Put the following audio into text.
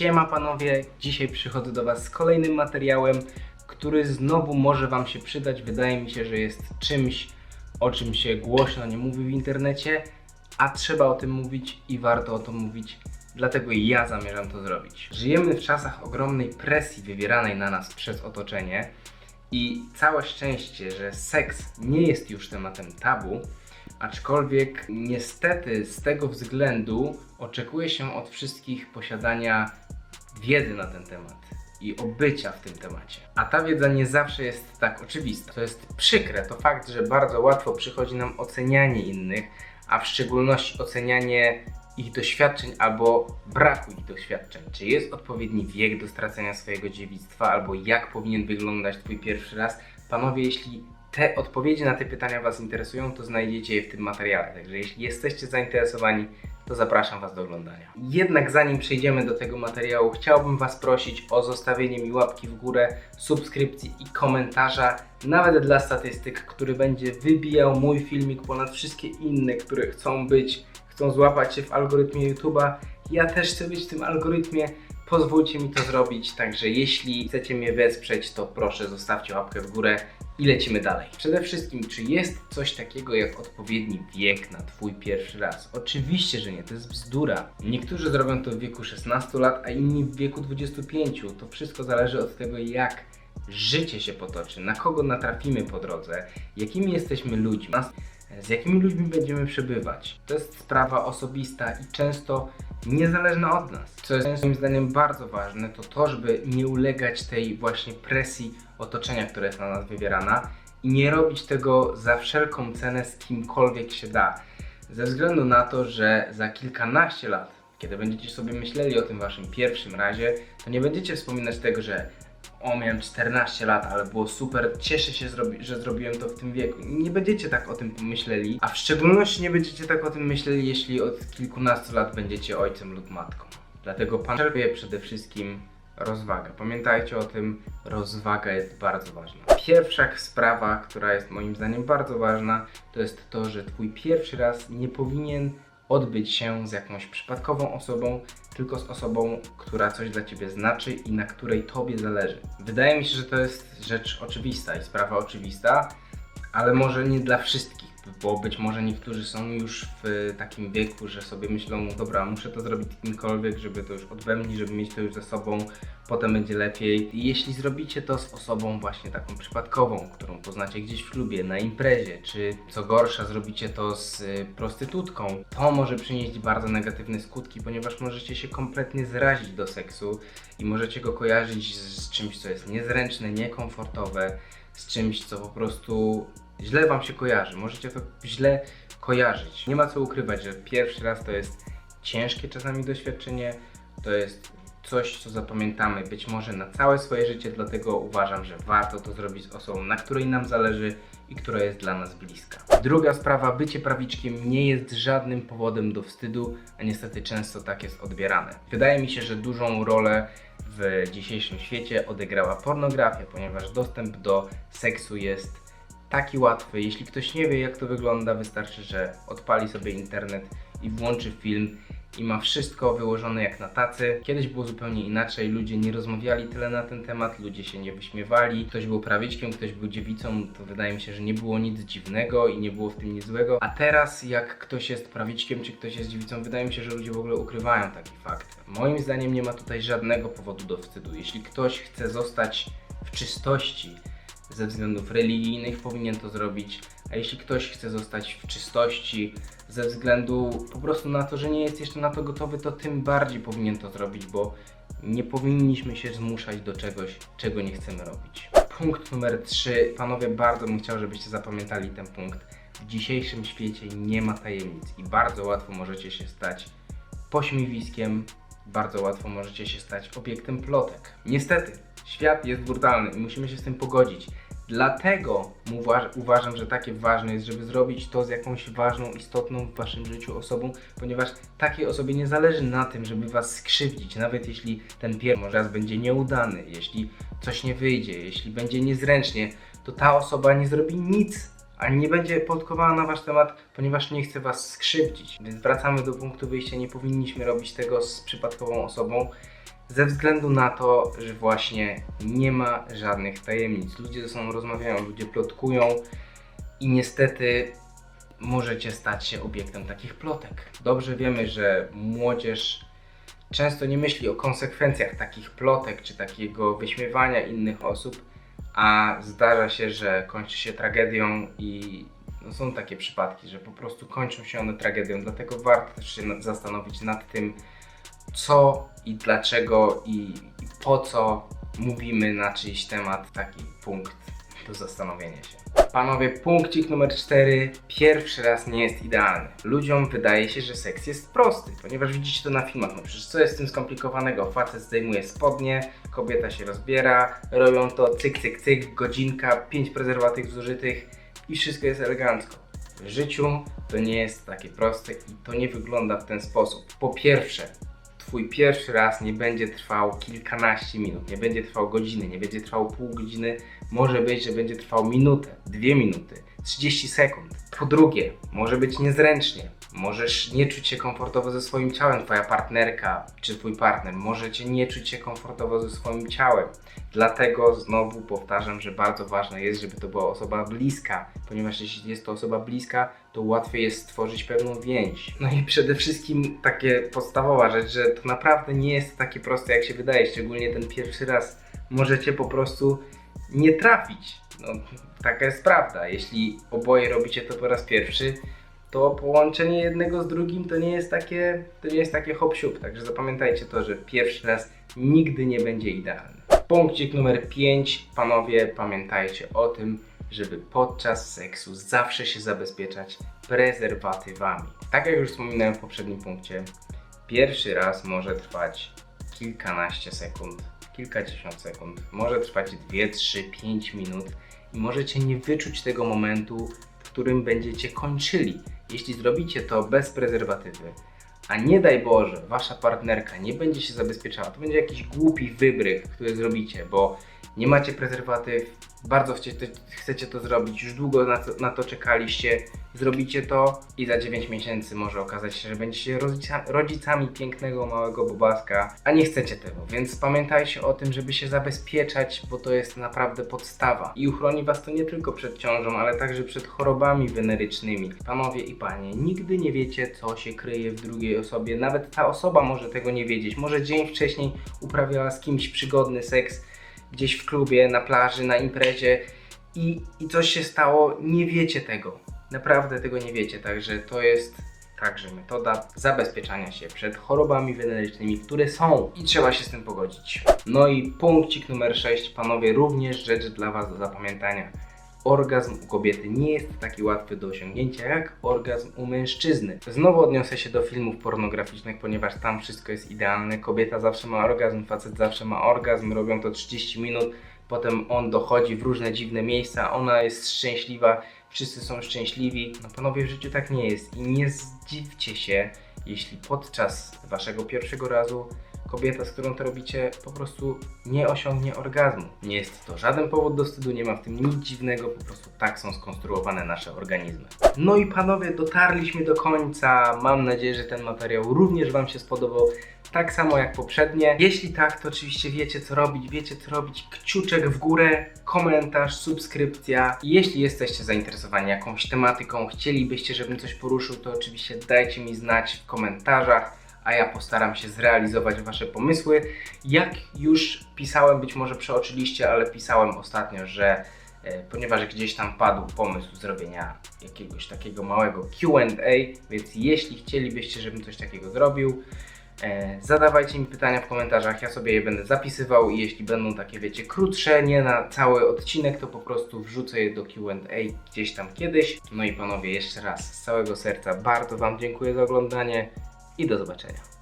Siema panowie, dzisiaj przychodzę do was z kolejnym materiałem, który znowu może wam się przydać. Wydaje mi się, że jest czymś, o czym się głośno nie mówi w internecie, a trzeba o tym mówić i warto o tym mówić. Dlatego ja zamierzam to zrobić. Żyjemy w czasach ogromnej presji wywieranej na nas przez otoczenie i całe szczęście, że seks nie jest już tematem tabu, aczkolwiek niestety z tego względu oczekuje się od wszystkich posiadania wiedzy na ten temat i obycia w tym temacie. A ta wiedza nie zawsze jest tak oczywista. To jest przykre, to fakt, że bardzo łatwo przychodzi nam ocenianie innych, a w szczególności ocenianie ich doświadczeń albo braku ich doświadczeń. Czy jest odpowiedni wiek do stracenia swojego dziewictwa, albo jak powinien wyglądać Twój pierwszy raz? Panowie, jeśli te odpowiedzi na te pytania Was interesują, to znajdziecie je w tym materiale. Także jeśli jesteście zainteresowani, to zapraszam Was do oglądania. Jednak zanim przejdziemy do tego materiału, chciałbym Was prosić o zostawienie mi łapki w górę, subskrypcji i komentarza, nawet dla statystyk, który będzie wybijał mój filmik ponad wszystkie inne, które chcą być, chcą złapać się w algorytmie YouTube'a. Ja też chcę być w tym algorytmie. Pozwólcie mi to zrobić, także jeśli chcecie mnie wesprzeć, to proszę zostawcie łapkę w górę i lecimy dalej. Przede wszystkim, czy jest coś takiego jak odpowiedni wiek na Twój pierwszy raz? Oczywiście, że nie, to jest bzdura. Niektórzy zrobią to w wieku 16 lat, a inni w wieku 25. To wszystko zależy od tego, jak życie się potoczy, na kogo natrafimy po drodze, jakimi jesteśmy ludźmi, z jakimi ludźmi będziemy przebywać. To jest sprawa osobista i często niezależna od nas. Co jest moim zdaniem bardzo ważne, to to, żeby nie ulegać tej właśnie presji otoczenia, która jest na nas wywierana i nie robić tego za wszelką cenę z kimkolwiek się da. Ze względu na to, że za kilkanaście lat, kiedy będziecie sobie myśleli o tym waszym pierwszym razie, to nie będziecie wspominać tego, że o, miałem 14 lat, ale było super, cieszę się, że zrobiłem to w tym wieku. Nie będziecie tak o tym pomyśleli, a w szczególności nie będziecie tak o tym myśleli, jeśli od kilkunastu lat będziecie ojcem lub matką. Dlatego pan czerpie przede wszystkim rozwaga. Pamiętajcie o tym, rozwaga jest bardzo ważna. Pierwsza sprawa, która jest moim zdaniem bardzo ważna, to jest to, że twój pierwszy raz nie powinien odbyć się z jakąś przypadkową osobą, tylko z osobą, która coś dla ciebie znaczy i na której tobie zależy. Wydaje mi się, że to jest rzecz oczywista i sprawa oczywista, ale może nie dla wszystkich, bo być może niektórzy są już w takim wieku, że sobie myślą, dobra, muszę to zrobić kimkolwiek, żeby to już odbębnić, żeby mieć to już ze sobą, potem będzie lepiej. I jeśli zrobicie to z osobą właśnie taką przypadkową, którą poznacie gdzieś w klubie, na imprezie, czy co gorsza zrobicie to z y, prostytutką, to może przynieść bardzo negatywne skutki, ponieważ możecie się kompletnie zrazić do seksu i możecie go kojarzyć z czymś, co jest niezręczne, niekomfortowe, z czymś, co po prostu źle wam się kojarzy. Możecie to źle kojarzyć. Nie ma co ukrywać, że pierwszy raz to jest ciężkie czasami doświadczenie, to jest coś, co zapamiętamy być może na całe swoje życie, dlatego uważam, że warto to zrobić z osobą, na której nam zależy i która jest dla nas bliska. Druga sprawa, bycie prawiczkiem nie jest żadnym powodem do wstydu, a niestety często tak jest odbierane. Wydaje mi się, że dużą rolę w dzisiejszym świecie odegrała pornografia, ponieważ dostęp do seksu jest taki łatwy. Jeśli ktoś nie wie, jak to wygląda, wystarczy, że odpali sobie internet i włączy film i ma wszystko wyłożone jak na tacy. Kiedyś było zupełnie inaczej, ludzie nie rozmawiali tyle na ten temat, ludzie się nie wyśmiewali. Ktoś był prawiczkiem, ktoś był dziewicą, to wydaje mi się, że nie było nic dziwnego i nie było w tym nic złego. A teraz, jak ktoś jest prawiczkiem, czy ktoś jest dziewicą, wydaje mi się, że ludzie w ogóle ukrywają taki fakt. Moim zdaniem nie ma tutaj żadnego powodu do wstydu. Jeśli ktoś chce zostać w czystości, ze względów religijnych powinien to zrobić, a jeśli ktoś chce zostać w czystości ze względu po prostu na to, że nie jest jeszcze na to gotowy, to tym bardziej powinien to zrobić, bo nie powinniśmy się zmuszać do czegoś, czego nie chcemy robić. Punkt numer 3. Panowie, bardzo bym chciał, żebyście zapamiętali ten punkt. W dzisiejszym świecie nie ma tajemnic i bardzo łatwo możecie się stać pośmiewiskiem, bardzo łatwo możecie się stać obiektem plotek. Niestety, świat jest brutalny i musimy się z tym pogodzić. Dlatego uważ, uważam, że takie ważne jest, żeby zrobić to z jakąś ważną, istotną w waszym życiu osobą, ponieważ takiej osobie nie zależy na tym, żeby was skrzywdzić, nawet jeśli ten pierwszy raz będzie nieudany, jeśli coś nie wyjdzie, jeśli będzie niezręcznie, to ta osoba nie zrobi nic, a nie będzie plotkowała na wasz temat, ponieważ nie chce was skrzywdzić. Więc wracamy do punktu wyjścia, nie powinniśmy robić tego z przypadkową osobą, ze względu na to, że właśnie nie ma żadnych tajemnic. Ludzie ze sobą rozmawiają, ludzie plotkują i niestety możecie stać się obiektem takich plotek. Dobrze wiemy, że młodzież często nie myśli o konsekwencjach takich plotek czy takiego wyśmiewania innych osób, a zdarza się, że kończy się tragedią i no są takie przypadki, że po prostu kończą się one tragedią. Dlatego warto też się zastanowić nad tym, co i dlaczego i, po co mówimy na czyjś temat. Taki punkt do zastanowienia się. Panowie, punkcik numer 4. Pierwszy raz nie jest idealny. Ludziom wydaje się, że seks jest prosty, ponieważ widzicie to na filmach. No przecież co jest w tym skomplikowanego? Facet zdejmuje spodnie, kobieta się rozbiera, robią to cyk, cyk, cyk, godzinka, 5 prezerwatyw zużytych i wszystko jest elegancko. W życiu to nie jest takie proste i to nie wygląda w ten sposób. Po pierwsze, Twój pierwszy raz nie będzie trwał kilkanaście minut, nie będzie trwał godziny, nie będzie trwał pół godziny, może być, że będzie trwał minutę, dwie minuty, 30 sekund. Po drugie, może być niezręcznie. Możesz nie czuć się komfortowo ze swoim ciałem, twoja partnerka czy twój partner możecie nie czuć się komfortowo ze swoim ciałem. Dlatego znowu powtarzam, że bardzo ważne jest, żeby to była osoba bliska, ponieważ jeśli jest to osoba bliska, to łatwiej jest stworzyć pewną więź. No i przede wszystkim takie podstawowa rzecz, że to naprawdę nie jest takie proste jak się wydaje, szczególnie ten pierwszy raz możecie po prostu nie trafić. No, taka jest prawda. Jeśli oboje robicie to po raz pierwszy, to połączenie jednego z drugim to nie jest takie, to nie jest takie hop siup. Także zapamiętajcie to, że pierwszy raz nigdy nie będzie idealny. Punkcik numer 5. Panowie, pamiętajcie o tym, żeby podczas seksu zawsze się zabezpieczać prezerwatywami. Tak jak już wspominałem w poprzednim punkcie, pierwszy raz może trwać kilkanaście sekund, kilkadziesiąt sekund, może trwać 2, 3, 5 minut i możecie nie wyczuć tego momentu, w którym będziecie kończyli. Jeśli zrobicie to bez prezerwatywy, a nie daj Boże, wasza partnerka nie będzie się zabezpieczała, to będzie jakiś głupi wybrych, który zrobicie, bo nie macie prezerwatyw, bardzo chcecie, to zrobić, już długo na to, na to czekaliście, zrobicie to i za 9 miesięcy może okazać się, że będziecie rodzica, rodzicami pięknego małego bobaska, a nie chcecie tego, więc pamiętajcie o tym, żeby się zabezpieczać, bo to jest naprawdę podstawa. I uchroni was to nie tylko przed ciążą, ale także przed chorobami wenerycznymi. Panowie i panie, nigdy nie wiecie, co się kryje w drugiej osobie, nawet ta osoba może tego nie wiedzieć, może dzień wcześniej uprawiała z kimś przygodny seks, gdzieś w klubie, na plaży, na imprezie i, i coś się stało, nie wiecie tego. Naprawdę tego nie wiecie, także to jest także metoda zabezpieczania się przed chorobami wenerycznymi, które są i trzeba się z tym pogodzić. No i punkcik numer 6, panowie, również rzecz dla Was do zapamiętania. Orgazm u kobiety nie jest taki łatwy do osiągnięcia jak orgazm u mężczyzny. Znowu odniosę się do filmów pornograficznych, ponieważ tam wszystko jest idealne. Kobieta zawsze ma orgazm, facet zawsze ma orgazm, robią to 30 minut, potem on dochodzi w różne dziwne miejsca, ona jest szczęśliwa, wszyscy są szczęśliwi. No panowie, w życiu tak nie jest i nie zdziwcie się, jeśli podczas waszego pierwszego razu kobieta, z którą to robicie, po prostu nie osiągnie orgazmu. Nie jest to żaden powód do wstydu, nie ma w tym nic dziwnego, po prostu tak są skonstruowane nasze organizmy. No i panowie, dotarliśmy do końca. Mam nadzieję, że ten materiał również Wam się spodobał. Tak samo jak poprzednie. Jeśli tak, to oczywiście wiecie co robić, wiecie co robić. Kciuczek w górę, komentarz, subskrypcja. Jeśli jesteście zainteresowani jakąś tematyką, chcielibyście, żebym coś poruszył, to oczywiście dajcie mi znać w komentarzach a ja postaram się zrealizować Wasze pomysły. Jak już pisałem, być może przeoczyliście, ale pisałem ostatnio, że e, ponieważ gdzieś tam padł pomysł zrobienia jakiegoś takiego małego QA, więc jeśli chcielibyście, żebym coś takiego zrobił, e, zadawajcie mi pytania w komentarzach, ja sobie je będę zapisywał i jeśli będą takie, wiecie, krótsze, nie na cały odcinek, to po prostu wrzucę je do QA gdzieś tam kiedyś. No i panowie, jeszcze raz z całego serca bardzo Wam dziękuję za oglądanie i do zobaczenia.